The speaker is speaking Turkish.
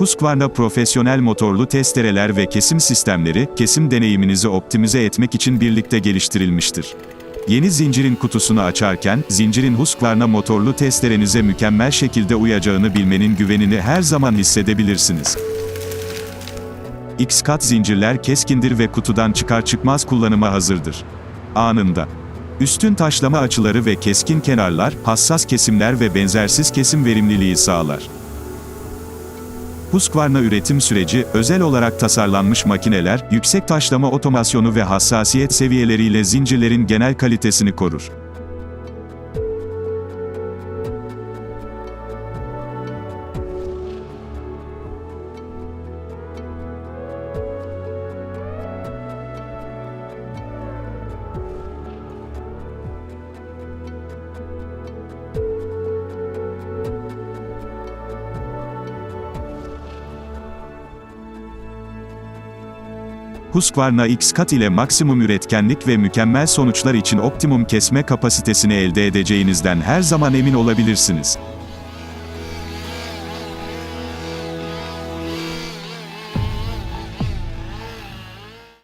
Husqvarna profesyonel motorlu testereler ve kesim sistemleri, kesim deneyiminizi optimize etmek için birlikte geliştirilmiştir. Yeni zincirin kutusunu açarken, zincirin Husqvarna motorlu testerenize mükemmel şekilde uyacağını bilmenin güvenini her zaman hissedebilirsiniz. X-Cut zincirler keskindir ve kutudan çıkar çıkmaz kullanıma hazırdır. Anında. Üstün taşlama açıları ve keskin kenarlar, hassas kesimler ve benzersiz kesim verimliliği sağlar. Husqvarna üretim süreci, özel olarak tasarlanmış makineler, yüksek taşlama otomasyonu ve hassasiyet seviyeleriyle zincirlerin genel kalitesini korur. Husqvarna X-Cut ile maksimum üretkenlik ve mükemmel sonuçlar için optimum kesme kapasitesini elde edeceğinizden her zaman emin olabilirsiniz.